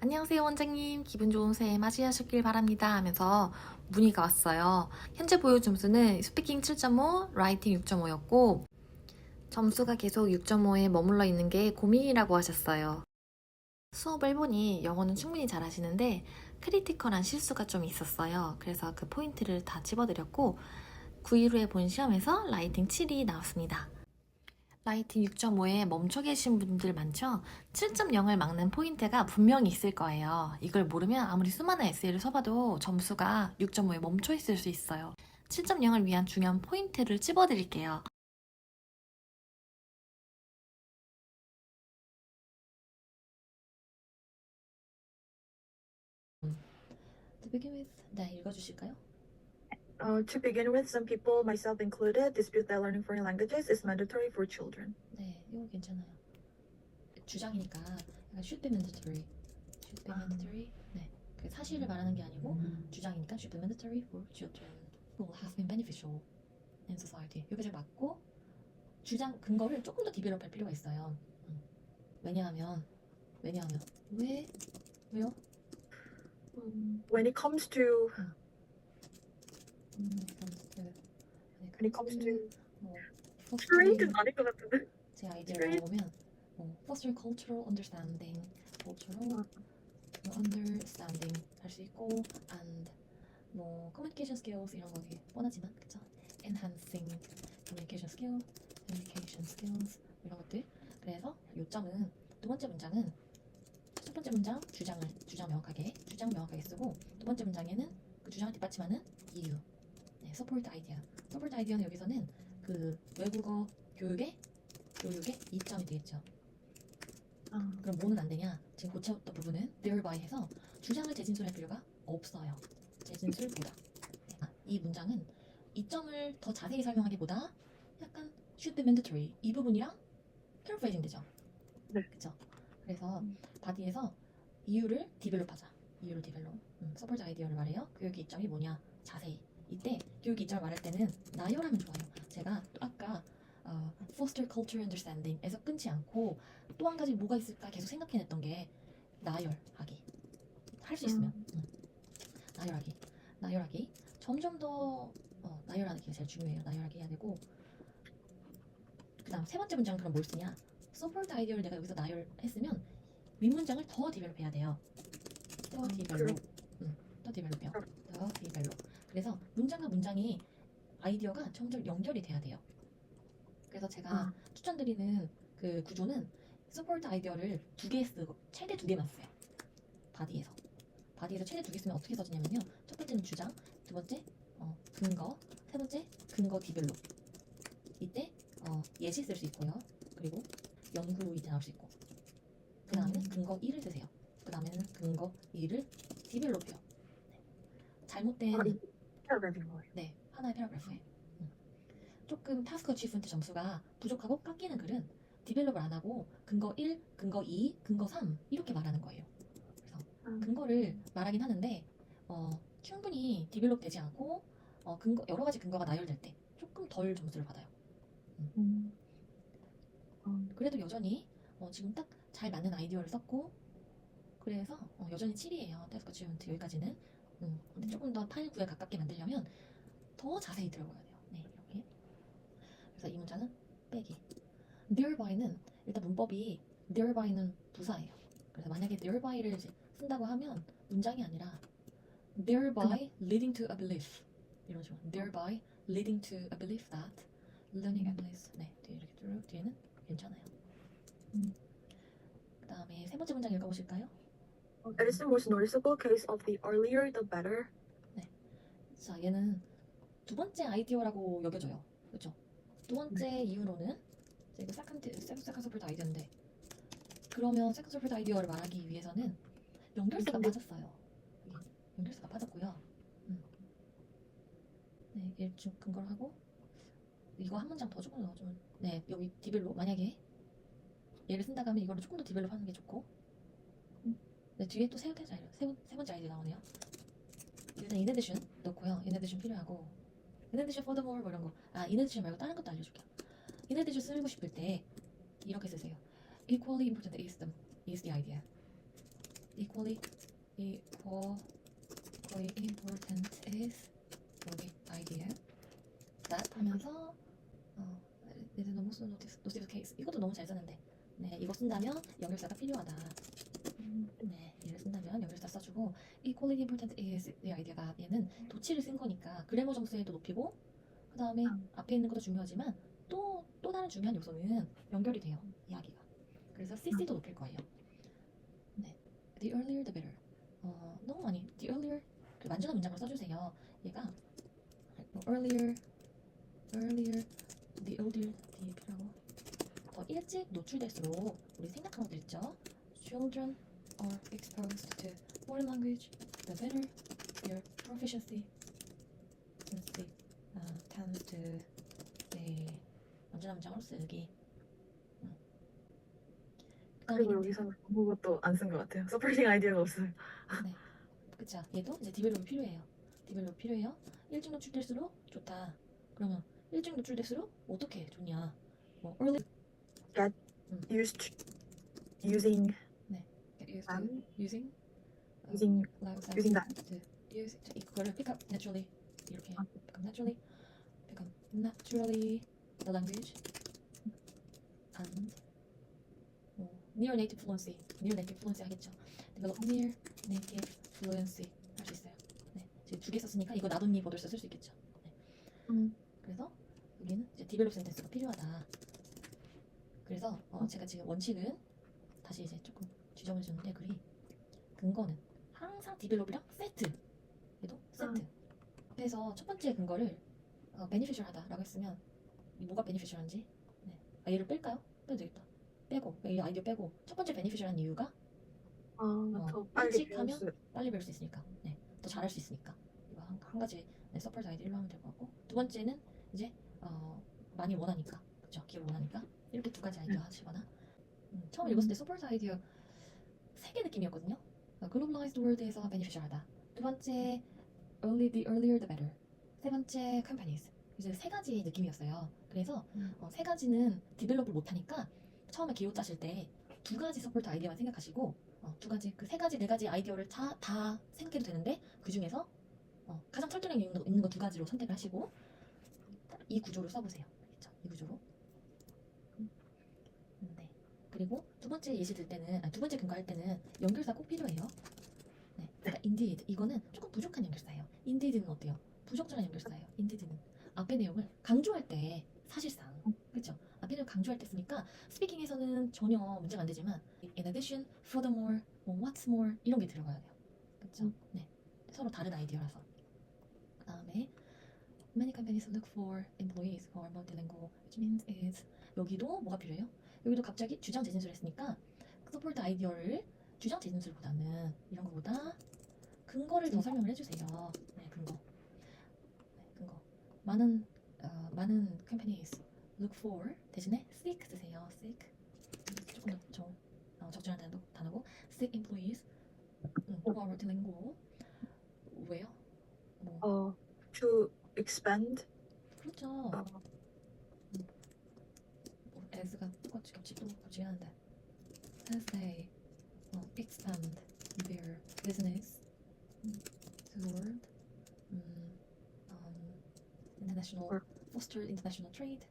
안녕하세요 원장님. 기분 좋은 새해 맞이하셨길 바랍니다 하면서 문의가 왔어요. 현재 보유 점수는 스피킹 7.5 라이팅 6.5였고 점수가 계속 6.5에 머물러 있는 게 고민이라고 하셨어요. 수업을 보니 영어는 충분히 잘 하시는데 크리티컬한 실수가 좀 있었어요. 그래서 그 포인트를 다 집어드렸고 9일 후에 본 시험에서 라이팅 7이 나왔습니다 라이팅 6.5에 멈춰 계신 분들 많죠? 7.0을 막는 포인트가 분명히 있을 거예요. 이걸 모르면 아무리 수많은 에세이를 써봐도 점수가 6.5에 멈춰 있을 수 있어요. 7.0을 위한 중요한 포인트를 찝어드릴게요. To begin with, 네, 읽어주실까요? Uh, to begin with, some people, myself included, dispute that learning foreign languages is mandatory for children. 네, 이거 괜찮아요. 주장이니까 약간 should be mandatory. should be 아. mandatory. 네, 그 사실을 말하는 게 아니고 주장이니까 should be mandatory for children will have been beneficial in society. 이게 제일 맞고 주장 근거를 조금 더 디벨롭할 필요가 있어요. 음. 왜냐하면 왜냐하면 왜 왜요? When it comes to 음, to 뭐, 트레이드는 아닐 것 같은데. 제 아이디어를 보면 뭐, foster cultural understanding, cultural understanding 할 수 있고 and 뭐 communication skills 이런 거 되게 뻔하지만 그쵸? enhancing communication skill, communication skills 이런 것들 그래서 요점은 두 번째 문장은 첫 번째 문장 주장을 주장 명확하게 주장 명확하게 쓰고 두 번째 문장에는 그 주장을 뒷받침하는 이유 네, support idea support idea는 여기서는 그 외국어 교육의 교육의 이점이 되겠죠. 아, 그럼 뭐는 안 되냐? 지금 고쳤던 부분은 thereby 해서 주장을 재진술할 필요가 없어요. 재진술보다. 네, 아, 이 문장은 이점을 더 자세히 설명하기보다 약간 should be mandatory 이 부분이랑 paraphrasing 되죠. 네. 그쵸? 그래서 바디에서 이유를 디벨롭하자. 이유를 디벨롭. 음, 서포트 아이디어를 말해요. 교육의 이점이 뭐냐? 자세히. 이때 교육의 이점을 말할 때는 나열하면 좋아요. 제가 또 아까 어, foster culture understanding에서 끊지 않고 또 한 가지 뭐가 있을까 계속 생각해냈던 게 나열하기. 할 수 있으면. 음. 나열하기. 나열하기. 점점 더 어, 나열하기가 제일 중요해요. 나열하기 해야 되고. 그다음 세 번째 문장 그럼 뭘 쓰냐? 서포트 아이디어를 내가 여기서 나열했으면 윗문장을 더 디벨롭해야 돼요. 더 음, 디벨롭 음, 더 디벨롭해요. 더 디벨롭 그래서 문장과 문장이 아이디어가 점점 연결이 돼야 돼요 그래서 제가 아. 추천드리는 그 구조는 서포트 아이디어를 두 개 쓰고 최대 두 개만 써요. 바디에서. 바디에서 최대 두 개 쓰면 어떻게 써지냐면요. 첫 번째는 주장, 두 번째 어, 근거, 세 번째 근거 디벨롭. 이때 어, 예시 쓸 수 있고요. 그리고 연구 이제 나올 수 있고. 그 다음에는 음. 근거 1을 쓰세요. 그 다음에는 근거 2를 디벨롭해요. 네. 잘못된 paragraph인 거예요. 네, 하나의 패러그래프에 음. 조금 타스크 어치먼트 점수가 부족하고 깎이는 글은 디벨롭을 안 하고 근거 1, 근거 2, 근거 3 이렇게 말하는 거예요. 그래서 음. 근거를 말하긴 하는데 어, 충분히 디벨롭 되지 않고 어, 근거 여러 가지 근거가 나열될 때 조금 덜 점수를 받아요. 음. 음. 그래도 여전히 어, 지금 딱 잘 맞는 아이디어를 썼고 그래서 어, 여전히 7이에요. 타스크 어치먼트 여기까지는. 음, 근데 조금 더 8, 9에 가깝게 만들려면 더 자세히 들어가야 돼요. 네, 이렇게. 그래서 이 문장은 빼기. thereby,는 일단 문법이 thereby,는 부사예요. 그래서 만약에 이제 쓴다고 하면 문장이 아니라 thereby leading to a belief 이런 식으로 thereby leading to a belief that learning English 네 뒤에 이렇게 쭉 뒤에는 괜찮아요. 음. 그 다음에 세 번째 문장 읽어보실까요? Edison was noticeable case of the earlier the better. 자, 얘는 두 번째 아이디어라고 여겨져요. 그렇죠? 두 번째 이유로는 이제 이거 세컨드 세컨드 서포트 아이디어인데 그러면 세컨드 서포트 아이디어를 말하기 위해서는 연결수가 음. 빠졌어요. 연결수가 빠졌고요. 음. 네, 얘 지금 근거를 하고 이거 한 문장 더 조금 더 좀. 네, 여기 디벨롭 만약에 얘를 쓴다고 하면 이거를 조금 더 디벨롭 하는 게 좋고. 네, 뒤에 또 세 번째 아이디어, 세, 번- 세 번째 아이디어 나오네요. 일단 addition 넣고요. addition 필요하고 addition furthermore 뭐 이런 거. 아, addition 말고 다른 것도 알려줄게요. addition 쓰고 싶을 때 이렇게 쓰세요. equally important is the is the idea. equally equally important is 여기 idea 하면서 어, there's no most notice, notice case 이것도 너무 잘 쓰는데 네 이거 쓴다면 연결사가 필요하다 네 연결사 써주고 equally important 이 아이디어가 얘는 도치를 쓴 거니까 그래머 점수에도 높이고 그 다음에 음. 앞에 있는 것도 중요하지만 또 또 다른 중요한 요소는 연결이 돼요 이야기가. 그래서 CC도 높일 거예요. 네. The earlier the better. 어 너무 많이 the earlier 그 만주는 문장을 써주세요. 얘가 뭐 earlier earlier the earlier the 필요하고 더 일찍 노출될수록 우리 생각한 것들 있죠? Children are exposed to foreign language the better their proficiency since they uh, tend to 네 문장으로 쓰기 음. 그다음에 그리고 여기서 아무것도 안 쓴 것 같아요. 서포팅 아이디어가 없어요. 네. 그쵸. 얘도 이제 디벨롭이 필요해요. 디벨롭 필요해요. 일찍 노출될수록 좋다. 그러면 일찍 노출될수록 어떻게 좋냐? 뭐 early Used using using Um, using 어, using live sound using that. to use 자, 이거를 pick up naturally 이렇게 아. pick up naturally pick up naturally the language and 뭐 near native fluency near native fluency 하겠죠. develop near native fluency 할 수 있어요. 네, 지금 두 개 썼으니까 이거 나도니 버들서 쓸수 있겠죠. 네. 음. 그래서 여기는 이제 디벨롭 센텐스가 필요하다. 그래서 어, 제가 지금 원칙은 다시 이제 조금 지정을 주는데 글이 근거는 항상 디벨롭이랑 세트. 얘도 세트. 앞에서 첫 번째 근거를 어, 베니피셜하다라고 했으면 이 뭐가 베니피셜한지 네. 아, 얘를 뺄까요? 빼도 되겠다. 빼고 이 아이디어 빼고 첫 번째 베니피셜한 이유가 아, 더 빨리 일찍 배울 하면 수 빨리 배울 수 있으니까. 네, 더 잘할 수 있으니까. 이거 한, 한 가지 네, 서포트 아이디어로 하면 될 것 같고. 두 번째는 이제 어, 많이 원하니까. 그죠 기억 원하니까. 이렇게 두 가지 아이디어 하시거나. 음, 처음 음. 읽었을 때 서포트 아이디어 세 개 느낌이었거든요 어, 글로벌라이즈드 월드에서 베니피셜하다 두 번째 early the earlier the better 세 번째 companies 이제 세 가지 느낌이었어요 그래서 음. 어, 세 가지는 디벨롭을 못하니까 처음에 기호 짜실 때 두 가지 서포트 아이디어만 생각하시고 어, 두 가지 그 세 가지 네 가지 아이디어를 다, 다 생각해도 되는데 그 중에서 어, 가장 거, 있는 거 두 가지로 선택을 하시고 이 구조로 써보세요. 그렇죠? 이 구조로. 그리고 두 번째 예시 들 때는 아니, 두 번째 근거할 때는 연결사 꼭 필요해요. 네. 그러니까 indeed 이거는 조금 부족한 연결사예요. indeed는 어때요? 부적절한 연결사예요. indeed는 앞의 내용을 강조할 때 사실상 그렇죠? 앞에 내용 강조할 때 쓰니까 스피킹에서는 전혀 문제가 안 되지만 in addition, furthermore, 뭐 what's more 이런 게 들어가야 돼요. 그렇죠? 음. 네. 서로 다른 아이디어라서. 그 다음에 many companies look for employees are multilingual, which means is 여기도 뭐가 필요해요? 여기도 갑자기 주장 재진술 했으니까 서포트 아이디어를 주장 재진술보다는 이런 거보다 근거를 더 설명을 해주세요. 네, 근거. 네, 근거. 많은 어, 많은 companies look for 대신에 seek 쓰세요. seek. 조금 더 적, 어, 적절한 단어, 단어고 seek employees 음, are multilingual. 왜요? 뭐 어, to expand 그렇죠. 어, 뭐 as가 똑같이 겹치도 겹치긴 하는데 as they 어, expand their business toward 음, um, international Or- foster international trade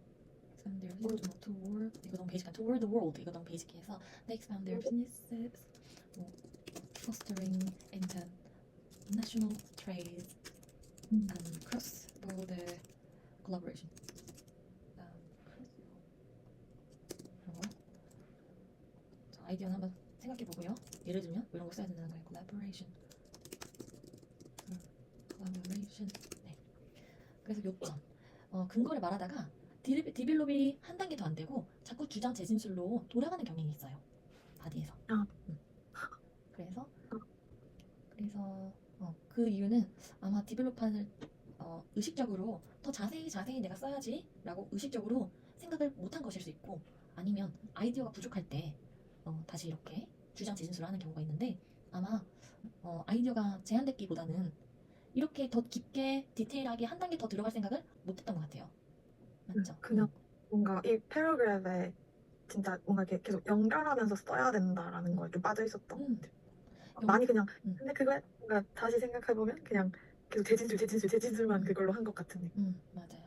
expand their business toward 이거 너무 베이직한 toward the world 이거 너무 베이직해서 they expand their businesses 뭐, fostering international trade 음. and cross border collaboration 아이디어는 한번 생각해 보고요. 예를 들면 이런 거 써야 된다는 거예요. collaboration. 음, collaboration. 네. 그래서 요점. 어, 근거를 말하다가 디, 디벨롭이 한 단계 더 안 되고 자꾸 주장 재진술로 돌아가는 경향이 있어요. 바디에서. 아. 음. 그래서 그래서 어, 그 이유는 아마 디벨롭판을 어, 의식적으로 더 자세히 자세히 내가 써야지라고 의식적으로 생각을 못한 것일 수 있고 아니면 아이디어가 부족할 때 어, 다시 이렇게 주장 재진술을 하는 경우가 있는데 아마 어, 아이디어가 제한됐기보다는 이렇게 더 깊게 디테일하게 한 단계 더 들어갈 생각을 못했던 것 같아요. 맞죠? 그냥 뭔가 이 패러그래프에 진짜 뭔가 이렇게 계속 연결하면서 써야 된다라는 거에 좀 빠져 있었던 것 음. 많이 그냥 음. 근데 그거 뭔가 다시 생각해 보면 그냥 계속 재진술 재진술 재진술만 음. 그걸로 한 것 같은 느낌. 음, 맞아요.